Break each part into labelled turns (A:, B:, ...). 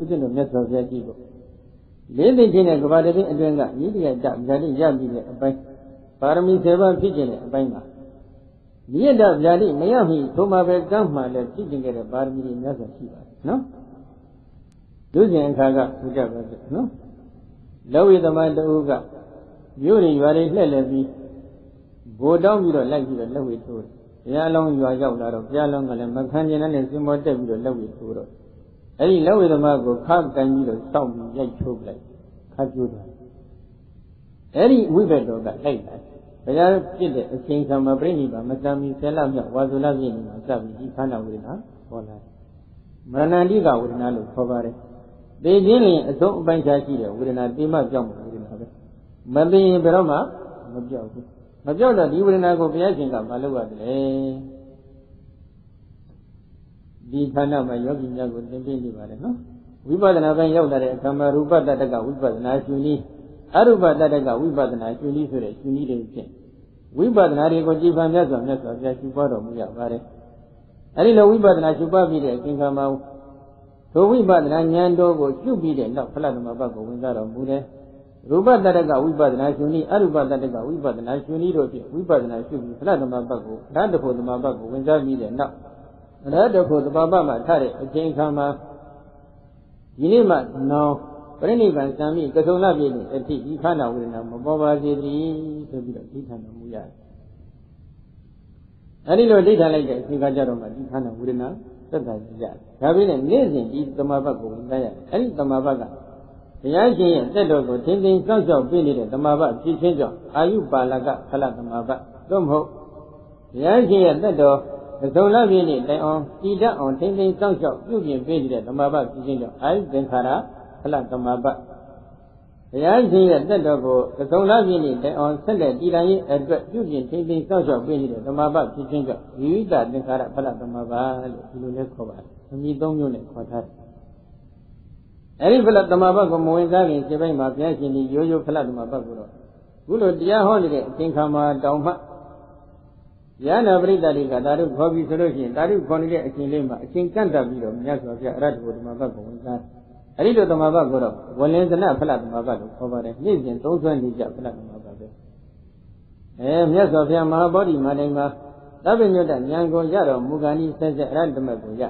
A: ဦးဇင်းတို့မြတ်စွာဘုရားကြည့်ဖို့လေးသိချင်းတဲ့ကဘာတည်းအတွင်းကဤတိယတဗျာတိရပြီတဲ့အပိုင်းပါရမီ7ပါးဖြစ်ခြင်းတဲ့အပိုင်းမှာနိယတဗျာတိမရမီထိုမှာပဲကမ်းမှလည်းဖြစ်ခြင်းခဲ့တဲ့ပါရမီတွေများစွာရှိပါတယ်နော်ဒုစင်အခါကဘုရားပဲနော်လောဝိသမတူကမြို့တွေရွာတွေလှည့်လည်ပြီးဘိုးတောင်းပြီးတော့လိုက်ပြီးတော့လက်ဝေထိုးတယ်ဘုရားလုံးရွာရောက်လာတော့ဘုရားလုံးကလည်းမခံကျင်တဲ့စင်မောတက်ပြီးတော့လက်ဝေထိုးတော့ အဲ့ဒီလက်ဝေသမားကိုခါကန်ပြီးတော့စောင့်ပြီးရိုက်ထုတ်လိုက်ခါကျိုးတယ်အဲ့ဒီဝိဘက်တော်ကလိုက်လာဘုရားပြစ်တဲ့အချိန်ခါမှာပြိဋိဘာမတမီဆယ်လမြောက်ဝါဇုလပြည့်နေမှာစပြီးဒီခန္ဓာဝေဒနာပေါ်လာတယ်မရဏန္တိကဝေဒနာလို့ခေါ်ပါတယ်သိခြင်းရင်အဆုံးအပိုင်းခြားရှိတဲ့ဝေဒနာတိမပြောင်းတဲ့ဝေဒနာပဲမသိရင်ဘယ်တော့မှမပြောက်ဘူးမပြောက်တော့ဒီဝေဒနာကိုဘုရားရှင်ကမလုပ်ရတယ် ဒီဌာနမှာယောဂီများကိုသင်ပေးနေပါတယ်နော်ဝိပဿနာပိုင်းရောက်လာတဲ့အခါမှာရူပတတ္တကဝိပဿနာရှင်နည်းအရူပတတ္တကဝိပဿနာရှင်နည်းဆိုတဲ့ရှင်နည်းတွေဖြင့်ဝိပဿနာတွေကိုကြည်ဖန်မြတ်စွာမြတ်စွာဘုရားရှုပွားတော်မူရပါတယ်အဲဒီလိုဝိပဿနာရှုပွားပြီးတဲ့အချိန်ခါမှာထိုဝိပဿနာဉာဏ်တော်ကိုရှုပြီးတဲ့နောက်ဖလသမဘတ်ကိုဝင်စားတော်မူတယ်ရူပတတ္တကဝိပဿနာရှင်နည်းအရူပတတ္တကဝိပဿနာရှင်နည်းတို့ဖြင့်ဝိပဿနာရှုပြီးဖလသမဘတ်ကိုဓာတ်တဖို့သမဘတ်ကိုဝင်စားပြီးတဲ့နောက် ရတ္တဖို့သမဘတ်မှာထားတဲ့အချိန်ခါမှာဒီနေ့မှနောင်ပရိနိဗ္ဗာန်စံမိကဆုံလပြည့်နေအထိဒီခန္ဓာဝေဒနာမပေါ်ပါစေတည်းဆိုပြီးတော့ဒီခန္ဓာမူရတယ်။အဲဒီလိုဒိဋ္ဌာလိုက်တဲ့အချိန်ကကြတော့မှဒီခန္ဓာဝေဒနာသက်သာကြရတယ်။ဒါပေမဲ့နေ့စဉ်ဒီသမာဘတ်ကိုဝင်စားရတယ်။အဲဒီသမာဘတ်ကတရားရှင်ရဲ့တက်တော်ကိုထင်းထင်းစောင့်ရှောက်ပြနေတဲ့သမာဘတ်ဖြစ်ချင်းကြောင့်အာယုပါလကဖလသမာဘတ်သို့မဟုတ်တရားရှင်ရဲ့တက်တော် အစုံလပြည့်နဲ့တိုင်အောင်တည်တတ်အောင်ထင်းထင်းစောင့်ရှောက်ပြုပြင်ပေးနေတဲ့သမာဘတ်ဖြစ်ချင်းကြောင့်အာယုသင်္ခါရဖလသမာဘတ်တရားရှင်ရဲ့တက်တော်ကိုအစုံလပြည့်နဲ့တိုင်အောင်ဆက်လက်တည်တိုင်းရဲ့အတွက်ပြုပြင်ထင်းထင်းစောင့်ရှောက်ပေးနေတဲ့သမာဘတ်ဖြစ်ချင်းကြောင့်ဝိဝိတသင်္ခါရဖလသမာဘတ်လို့ဒီလိုလဲခေါ်ပါတယ်။အမိသုံးမျိုးနဲ့ခေါ်ထားတယ်။အဲဒီဖလသမာဘတ်ကိုမဝင်စားခင်ခြေပိုင်းမှာဘုရားရှင်ကြီးရိုးရိုးဖလသမာဘတ်ကိုတော့ခုလိုတရားဟောနေတဲ့အသင်္ခါမှာတောင်မှ ယန္နာပရိသတ်တွေကဓာတုခေါ်ပြီးဆိုလို့ရှိရင်ဓာတုခေါ်နေတဲ့အချိန်လေးမှာအချိန်ကန့်တတ်ပြီးတော့မြတ်စွာဘုရားအရဟတဘုဓမ္မဘတ်ကိုဝင်စားအဲဒီလိုဓမ္မဘတ်ကိုတော့ဝလင်္ဇနဖလဓမ္မဘတ်လို့ခေါ်ပါတယ်နေ့စဉ်သုံးဆွဲနေကြဖလဓမ္မဘတ်ပဲအဲမြတ်စွာဘုရားမဟာဗောဓိမတိုင်းမှာသဗ္ဗညုတဉာဏ်ကိုရတော်မူကာနိဆက်ဆက်အရဟတမကိုရ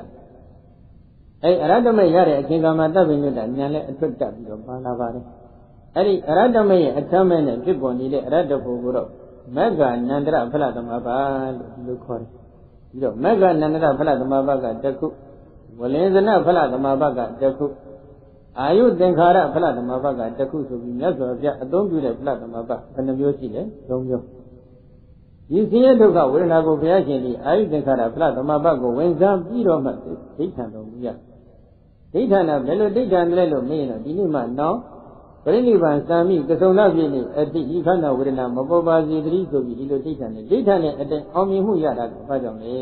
A: အဲအရဟတမရတဲ့အချိန်ကမှသဗ္ဗညုတဉာဏ်လည်းအထွတ်တက်ပြီးတော့ပါလာပါတယ်အဲဒီအရဟတမရဲ့အထမ်းမဲ့နဲ့ဖြစ်ပေါ်နေတဲ့အရဟတဘုကိုတော့ မက္ကနန္တရဖလသမဘာလို့ဒီလိုခေါ်တယ်ပြီးတော့မက္ကနန္တရဖလသမဘာကတခုဝလင်္ဇနဖလသမဘာကတခုအာယုသင်္ခါရဖလသမဘာကတခုဆိုပြီးမြတ်စွာဘုရားအသုံးပြုတဲ့ဖလသမဘာဘယ်နှမျိုးရှိလဲ၃မျိုးဒီဆင်းရဲဒုက္ခဝေဒနာကိုဘုရားရှင်ဒီအာယုသင်္ခါရဖလသမဘာကိုဝင်စားပြီးတော့မှဒိဋ္ဌံတော်မူရဒိဋ္ဌံကဘယ်လိုဒိဋ္ဌံလဲလို့မေးရင်တော့ဒီနေ့မှနောက် ပရိနိဗ္ဗာန်စံမိကစုံလပြည့်နေအတိဤခန္ဓာဝေဒနာမပေါ်ပါစေတည်းဆိုပြီးဒီလိုဒိဋ္ဌာနဲ့ဒိဋ္ဌာနဲ့အတိုင်အောင်မြင်မှုရတာကဘာကြောင့်လဲ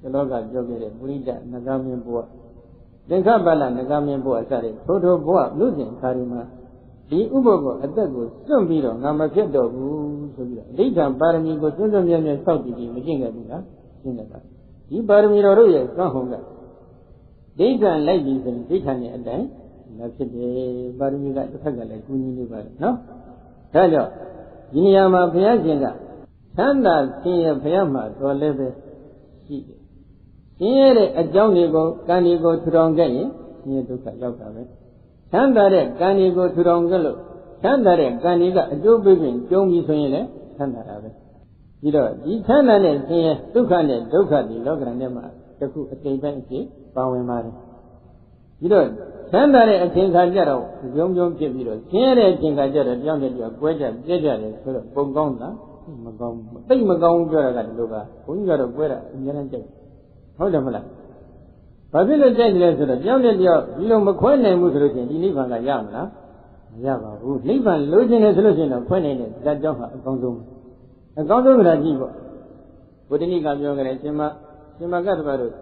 A: ဒီလောကပြောခဲ့တဲ့ပုရိဒနဂမင်းဘုရားသင်္ခပလနဂမင်းဘုရားစတဲ့ထိုထိုဘုရားလူစဉ်ခါရီမှာဒီဥပုပ်ကိုအသက်ကိုစွန့်ပြီးတော့ငါမဖြစ်တော့ဘူးဆိုပြီးတော့ဒိဋ္ဌံပါရမီကိုစွန့်စွန့်မြဲမြဲစောင့်တည်ပြီးမကျင့်ခဲ့ဘူးလားကျင့်ခဲ့တာဒီပါရမီတော်တို့ရဲ့ကောင်းဟုတ်ကဒိဋ္ဌံလိုက်ပြီးဆိုရင်ဒိဋ္ဌံနဲ့အတိုင် လည်းဖြစ်တယ်ပါရမီကတစ်ဖက်ကလည်းကူညီနေပါလေနော်ဒါကြောင့်ဒီနေရာမှာဘုရားရှင်ကသံသာဆင်းရဲဘုရားမှာတော်လည်းပဲရှိတယ်ဆင်းရဲတဲ့အကြောင်းတွေကိုကံတွေကိုထူထောင်ခဲ့ရင်ဆင်းရဲဒုက္ခရောက်တာပဲသံသာတဲ့ကံတွေကိုထူထောင်ခဲ့လို့သံသာတဲ့ကံတွေကအကျိုးပေးခြင်းကျုံးပြီးဆိုရင်လည်းသံသာတာပဲပြီးတော့ဒီသံသာတဲ့ဆင်းရဲဒုက္ခနဲ့ဒုက္ခဒီလောကရန်ထဲမှာတခုအတိမ်ပိုင်းအဖြစ်ပါဝင်ပါတယ်ပြီးတော့ ချမ်းသာတဲ့အချိန်ခါကျတော့ပြုံးပြုံးဖြစ်ပြီးတော့ဆင်းရဲတဲ့အချိန်ခါကျတော့တယောက်နဲ့တယောက်ကွဲကြပြဲကြတယ်ဆိုတော့ပုံကောင်းတာမကောင်းဘူးသိမကောင်းဘူးပြောတာကဒီလိုကဘုန်းကြီးကတော့ကွဲတာအများကြီးကြိုက်ဟုတ်တယ်မလားဘာဖြစ်လို့ကြိုက်တယ်ဆိုတော့တယောက်နဲ့တယောက်ဒီလိုမခွဲနိုင်ဘူးဆိုလို့ရှိရင်ဒီနိဗ္ဗာန်ကရမလားမရပါဘူးနိဗ္ဗာန်လိုချင်တယ်ဆိုလို့ရှိရင်တော့ခွဲနိုင်တဲ့ဇာတ်ကြောင့်ဟာအကောင်းဆုံးအကောင်းဆုံးကကြည့်ပေါ့ဘုဒ္ဓနိကပြောကြတယ်ရှင်မရှင်မကတ္တဗတို့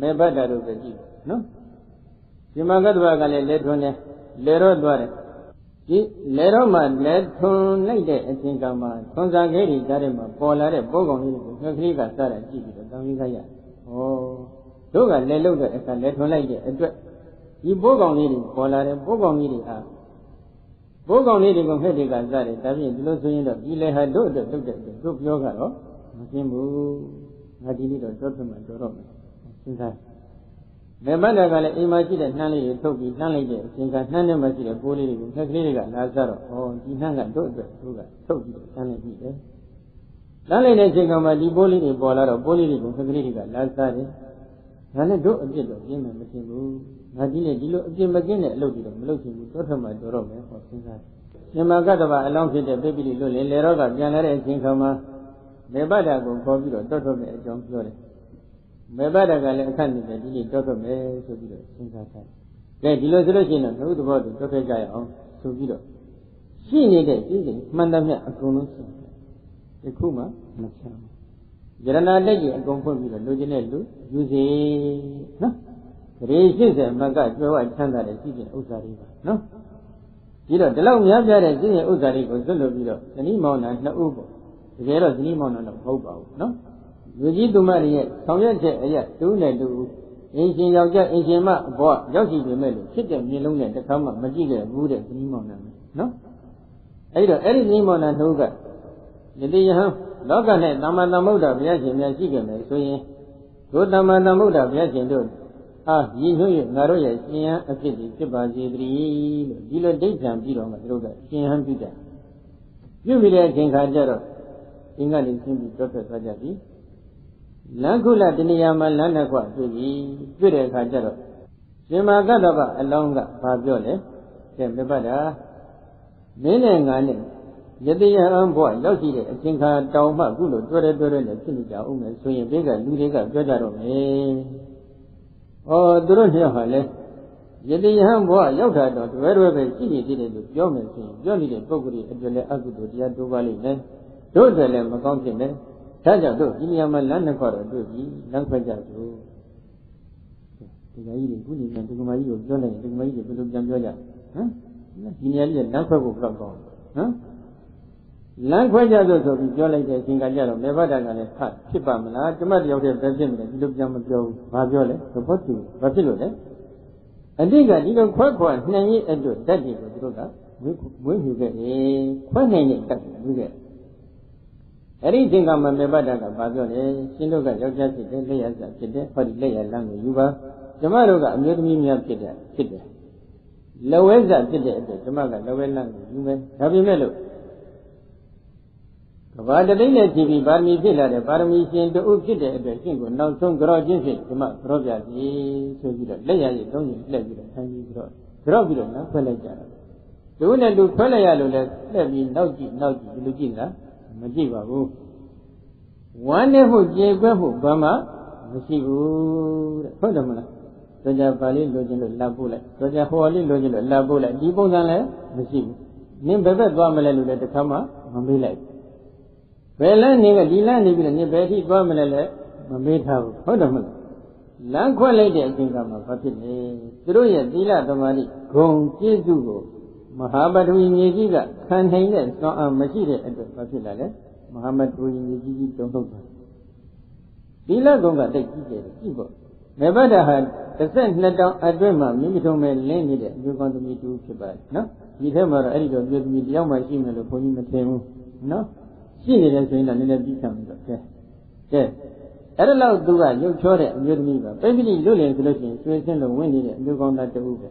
A: မေဘတ်တာတို့ပဲကြည့်နော် ဒီမှာကတ္တဗကလည်းလက်ထွန်းတယ်လဲတော့သွားတယ်ဒီလဲတော့မှလက်ထွန်းလိုက်တဲ့အချိန်ကမှထွန်းစားခဲတွေကြားထဲမှာပေါ်လာတဲ့ပိုးကောင်လေးကိုငှက်ကလေးကစားတာကြည့်ပြီးတော့တောင်းရင်းခရဩတို့ကလည်းလုတ်တဲ့အခါလည်းထွန်လိုက်တဲ့အတွက်ဒီပိုးကောင်လေးတွေပေါ်လာတယ်ပိုးကောင်လေးတွေဟာပိုးကောင်လေးတွေကိုဖက်တွေကစတယ်ဒါဖြင့်ဒီလိုဆိုရင်တော့ဒီလေဟာတို့အတွက်လုတ်တဲ့အတွက်တို့ပြောကတော့မရှင်းဘူးငါဒီနေ့တော့တော့ပြမှတော်တော့မယ်စဉ်းစား မေမန္တကလည်းအိမ်မှာရှိတဲ့နှမ်းလေးတွေထုတ်ပြီးနှမ်းလိုက်တဲ့အချိန်ကနှမ်းထဲမှာရှိတဲ့ပိုးလေးတွေကိုငှက်ကလေးတွေကလာစားတော့ဩဒီနှမ်းကတို့အတွက်တို့ကထုတ်ပြီးတော့နှမ်းလိုက်ပြီလေနှမ်းလိုက်တဲ့အချိန်ကမှဒီပိုးလေးတွေပေါ်လာတော့ပိုးလေးတွေကိုငှက်ကလေးတွေကလာစားတယ်ဒါနဲ့တို့အပြစ်တော့ပြင်းမယ်မထင်ဘူးငါကြီးနဲ့ဒီလိုအပြစ်မကင်းတဲ့အလုပ်တွေတော့မလုပ်ချင်ဘူးတော့ထမှတော်တော့မယ်ဟောစဉ်းစားမြမကတ္တဗအလောင်းဖြစ်တဲ့ပိပိလိလို့လေလေတော့ကပြန်လာတဲ့အချိန်ခါမှာမေဘဒ္ဒကိုခေါ်ပြီးတော့တောထွက်မယ်အကြောင်းပြောတယ် မေဘဒ္ဒကလည်းအခက်နေတယ်ဒီနေ့တောထွက်မယ်ဆိုပြီးတော့စဉ်းစားထားတယ်ကဲဒီလိုဆိုလို့ရှိရင်တော့နှုတ်သဘောတူတောထွက်ကြရအောင်ဆိုပြီးတော့ရှိနေတဲ့ဤစဉ်မှန်သမျှအကုန်လုံးရှိတယ်ဒီခုမှမချမ်းဘူးယရနာတက်ကြီးအကုန်ဖွင့်ပြီးတော့လူချင်းတဲ့လူယူစီနော်ဂရေ80မကကျွဲဝချမ်းသာတဲ့ရှိတဲ့ဥစ္စာတွေပါနော်ပြီးတော့ဒီလောက်များပြားတဲ့ရှိတဲ့ဥစ္စာတွေကိုဇွတ်လို့ပြီးတော့ဇနီးမောင်နှံနှစ်ဦးပေါ့တကယ်တော့ဇနီးမောင်နှံတော့မဟုတ်ပါဘူးနော် လူကြီးသူမတွေရဲ့ဆောင်ရွက်ချက်အရာတူးနဲ့တူအင်ရှင်ယောက်ျားအင်ရှင်မအဘောရောက်ရှိပေမဲ့လို့ဖြစ်တဲ့မြင်လုံးနဲ့တစ်ခါမှမကြည့်ခဲ့ဘူးတဲ့ဇနီးမောင်နှံနော်အဲ့တော့အဲ့ဒီဇနီးမောင်နှံတို့ကယတိယဟံလောကနဲ့သမ္မာသမ္ဗုဒ္ဓဘုရားရှင်များရှိကြမယ်ဆိုရင်ဒုသမ္မာသမ္ဗုဒ္ဓဘုရားရှင်တို့အာရည်ညွှန်း၍ငါတို့ရဲ့ရှင်ဟန်အဖြစ်ဒီဖြစ်ပါစေတည်းလို့ဒီလိုဒိဋ္ဌံပြီးတော့မှတို့ကရှင်ဟန်ပြုတယ်ပြုပြီးတဲ့အချိန်ခါကျတော့အင်္ဂလိပ်ရှင်းပြီးတွတ်ထွက်သွားကြပြီ လန်ခုလတဏှာမှာလမ်းနှစ်ခွတွေ့ပြီတွေ့တဲ့အခါကျတော့ရှင်မာကတ္တဗအလောင်းကဘာပြောလဲကဲမပတ်တာမင်းနဲ့ငါနဲ့ယတိယံဘဝရောက်ရှိတဲ့အချိန်ခါတောင်မှခုလိုတွေ့တယ်တွေ့တယ်နဲ့ဖြစ်နေကြအောင်မယ်ဆိုရင်ဘေးကလူတွေကပြောကြတော့မယ်။ဩသူတို့နှစ်ယောက်ဟာလဲယတိယံဘဝရောက်တာတော့တွဲတွဲပဲရှိနေသေးတယ်လို့ပြောမယ်ဆိုရင်ပြောနေတဲ့ပုဂ္ဂိုလ်ရဲ့အတွက်လည်းအကုသိုလ်တရားတိုးပါလိမ့်မယ်။တို့တယ်လည်းမကောင်းဖြစ်မယ်။ ဒါကြောင့်တို့ဒီနေရာမှာလမ်းနှစ်ခွတော့တွေ့ပြီလမ်းခွဲကြစို့။ဒီကကြီးတွေခုနေပြန်ဒီကမကြီးကိုပြောလိုက်ရင်ဒီကမကြီးတွေဘယ်လိုပြန်ပြောကြဟမ်ဒီနေရာကြီးလမ်းခွဲဖို့ဘယ်တော့ကောင်းဟမ်လမ်းခွဲကြစို့ဆိုပြီးပြောလိုက်တဲ့အချိန်ကကြတော့မေဘဒ္ဒကလည်းဖတ်ဖြစ်ပါမလားကျမတယောက်တည်းပဲဖြစ်မလဲဒီလိုပြန်မပြောဘူးဘာပြောလဲသဘောတူဘာဖြစ်လို့လဲအတိတ်ကဒီလိုခွဲခွာနှံ့ရင်အတွက်ဓာတ်တွေကိုသူတို့ကဝင်းယူခဲ့တယ်ခွဲနိုင်တဲ့ဓာတ်ကိုယူခဲ့ အဲ့ဒီအချိန်ကမှမေဘဒ္ဒကဘာပြောလဲရှင်တို့ကယောက်ျားဖြစ်တယ်လက်ရစာဖြစ်တယ်ဟောဒီလက်ရလမ်းကိုယူပါကျမတို့ကအမျိုးသမီးများဖြစ်တယ်ဖြစ်တယ်လဝဲစာဖြစ်တဲ့အတွက်ကျမကလဝဲလမ်းကိုယူမယ်ဒါပေမဲ့လို့ကဘာတသိန်းနဲ့ကြည့်ပြီးပါရမီဖြစ်လာတဲ့ပါရမီရှင်တို့ဖြစ်တဲ့အတွက်ရှင်ကိုနောက်ဆုံးကြော့ချင်းဖြင့်ဒီမှာကြော့ပြစီဆိုပြီးတော့လက်ရည်သုံးရင်လှည့်ပြီးတော့ဆန်းပြီးကြော့ကြော့ပြီးတော့နောက်ခွဲလိုက်ကြတာသူနဲ့လူခွဲလိုက်ရလို့လဲလှည့်ပြီးနောက်ကြည့်နောက်ကြည့်ဒီလိုကြည့်လား မကြည့်ပါဘူးဝမ်းနဲ့မှုကြေကွဲမှုဘာမှမရှိဘူးတဲ့ဟုတ်တယ်မလားဆိုကြပါဠိလိုချင်လို့လပ်ပို့လိုက်ဆိုကြဟောလေးလိုချင်လို့လပ်ပို့လိုက်ဒီပုံစံလည်းမရှိဘူးနင်းဘယ်ဘက်သွားမလဲလို့လည်းတစ်ခါမှမမေးလိုက်ဘယ်လမ်းနေကဒီလမ်းနေပြီးတော့နင်းဘယ်ထိသွားမလဲလဲမမေးထားဘူးဟုတ်တယ်မလားလမ်းခွက်လိုက်တဲ့အချိန်ကမှဘာဖြစ်လဲသူတို့ရဲ့သီလသမာဓိဂုံကျေးဇူးကိုမဟာပထဝီမြေကြီးကခံနိုင်တဲ့စွမ်းအားမရှိတဲ့အတွက်ဘာဖြစ်လာလဲ မဟာပထဝီမြေကြီးကြီးတုံ့ထုတ်တာသီလဂုံကတိတ်ကြီးတယ်ကြည့်ဖို့မေဘဒ္ဒဟာ32တောင်အတွင်းမှာမိမိထုံးမဲ့လင်းနေတဲ့အမျိုးကောင်းသမီးတူဖြစ်ပါတယ်နော်ဒီထဲမှာတော့အဲ့ဒီတော့မျိုးသမီးတယောက်မှရှိမယ်လို့ဘုန်းကြီးမထင်ဘူးနော်ရှိနေတယ်ဆိုရင်တော့နည်းနည်းပြီးခံပြီးတော့ကဲကဲအဲ့ဒါလောက်သူကရုပ်ချောတဲ့အမျိုးသမီးပါပိဋိလိလွတ်လင်ဆိုလို့ရှိရင်ဆွေးစင်းလို့ဝင်နေတဲ့အမျိုးကောင်းသားတူပဲပစ္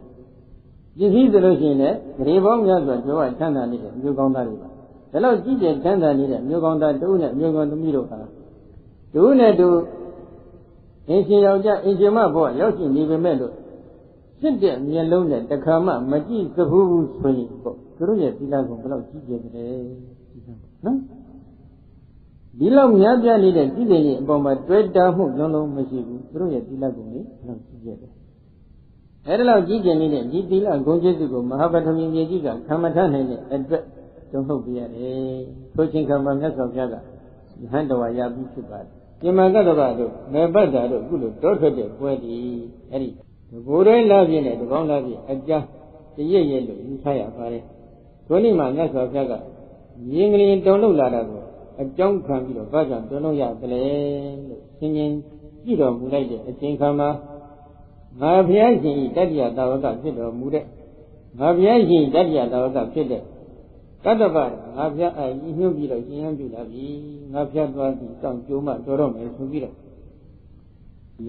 A: စည်းဆိုလို့ရှိရင်လည်းဂရေပေါင်းများစွာကျော်ဝချမ်းသာနေတဲ့အမျိုးကောင်းသားတွေပါ ဒါလောက်ကြည့်တဲ့ချမ်းသာနေတဲ့အမျိုးကောင်းသားတူနဲ့အမျိုးကောင်းသမီးတို့ဟာတူနဲ့တူအင်ရှင်ယောက်ျားအင်ရှင်မဘဝရောက်ရှိနေပေမဲ့လို့စစ်တဲ့မျက်လုံးနဲ့တခါမှမကြည့်သဘူးဆိုရင်ပေါ့သူတို့ရဲ့သီလကိုဘယ်လောက်ကြီးကျယ်ကြလဲနော်ဒီလောက်များပြားနေတဲ့ကြည့်တဲ့ရင်အပေါ်မှာတွေ့တာမှုလုံးလုံးမရှိဘူးသူတို့ရဲ့သီလကိုလေဘယ်လောက်ကြီးကျယ်တယ်အဲဒီလောက်ကြီးကျယ်နေတဲ့ဒီသီလဂုဏ်ကျေးဇူးကိုမဟာပထမမြေကြီးကခံမထနိုင်တဲ့အတွက် တုံ့ထုတ်ပြရတယ်ထိုချင်းကံမှာမြတ်စွာဘုရားကဟန်တော်ရပြီးဖြစ်ပါတယ်ပြမကတ္တဗတို့မေပတ်တာတို့အခုလိုတောထွက်တဲ့ပွဲဒီအဲ့ဒီဘိုးတိုင်းလာပြင်းနဲ့တကောင်းလာပြင်းအကြတရရဲ့လို့ယူထားရပါတယ်ဒုနေ့မှာမြတ်စွာဘုရားကမြင်ကလေးတုံလို့လာတာကိုအကြောင်းခံပြီးတော့ဘာကြောင့်တုံလို့ရသလဲလို့ရှင်းရှင်းကြည့်တော်မူလိုက်တဲ့အချိန်ခါမှာငါဘုရားရှင်ဤတတ္တိယတာဝကဖြစ်တော်မူတဲ့ငါဘုရားရှင်တတ္တိယတာဝကဖြစ်တဲ့ တတ္တပငါဘုရားအကြီးညှို့ပြီးတော့ရှင်ရန်ပြုလာပြီငါဘုရားသွားပြီးစောင့်ကြိုးမှတော်တော့မယ်ဆိုပြီးတော့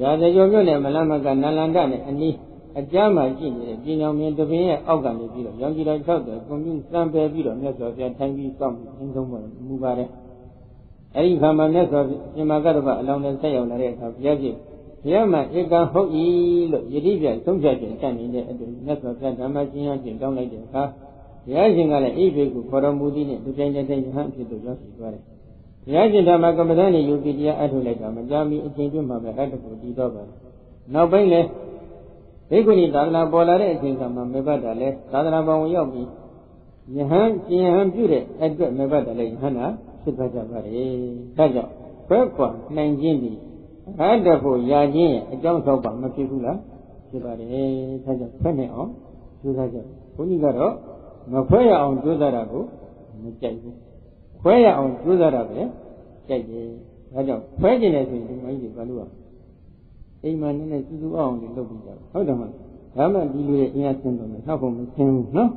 A: ရာဇကျော်မြို့နယ်မလမကနလန္ဒနဲ့အနီးအကြမ်းမှရှိနေတဲ့ပြည်တော်မြင်တပင်းရဲ့အောက်ကနေပြီးတော့ရောင်ကြီးတော်၆တယ်ကွန်ပြူစံပယ်ပြီးတော့မြတ်စွာဘုရားထိုင်ပြီးစောင့်ပြီးအင်းဆုံးပေါ်မူပါတယ်အဲဒီခါမှာမြတ်စွာဘုရားရှင်မကတ္တဗအလောင်းနဲ့ဆက်ရောက်လာတဲ့အခါဘုရားရှင်ဘုရားမှာဧကဟုတ်၏လို့ယတိပြသုံးဖြတ်ခြင်းတတ်နေတဲ့အတွက်မြတ်စွာဘုရားဓမ္မကျင့်ရခြင်းတောင်းလိုက်တဲ့အခါ ဘုရားရှင်ကလည်းအိဗေကိုခေါ်တော်မူသည်နဲ့ဒီပြိုင်တဲ့ယဟန်ဖြစ်သူရောက်ရှိသွားတယ်ဘုရားရှင်ဓမ္မကမ္မဋ္ဌာန်းနဲ့ယုတ်တိတရားအထုလိုက်တာမကြမီအချိန်တွင်းမှာပဲအတ္တကိုတည်တော့ပါတယ်နောက်ပိုင်းလည်းဘိက္ခုနီသာသနာပေါ်လာတဲ့အချိန်ကမှမေဘတ်တာလဲသာသနာပေါင်းဝင်ရောက်ပြီးယဟန်ကျင်ဟန်ပြုတဲ့အတွက်မေဘတ်တာလဲယဟန်နာဖြစ်သွားကြပါတယ်ဒါကြောင့်ဘက်ကွာနိုင်ခြင်းဒီအတ္တဖို့ယာခြင်းရဲ့အကြောင်းဆောက်ပါမဖြစ်ဘူးလားဖြစ်ပါတယ်ဒါကြောင့်ဖက်နေအောင်ကြိုးစားကြဘုန်းကြီးကတော့ မဖွဲရအောင်ကြိုးစားတာကိုမကြိုက်ဘူးခွဲရအောင်ကြိုးစားတာပဲကြိုက်တယ်ဒါကြောင့်ခွဲကျင်တယ်ဆိုရင်ဒီမိုင်းတွေဘာလို့ရအိမ်မှာနည်းနည်းစူးစူးအောင်လုပ်ပြီးကြဟုတ်တယ်မဟုတ်ဒါမှဒီလူရဲ့အင်အားဆင်းတော့မယ်နောက်ဖို့မဆင်းဘူးနော်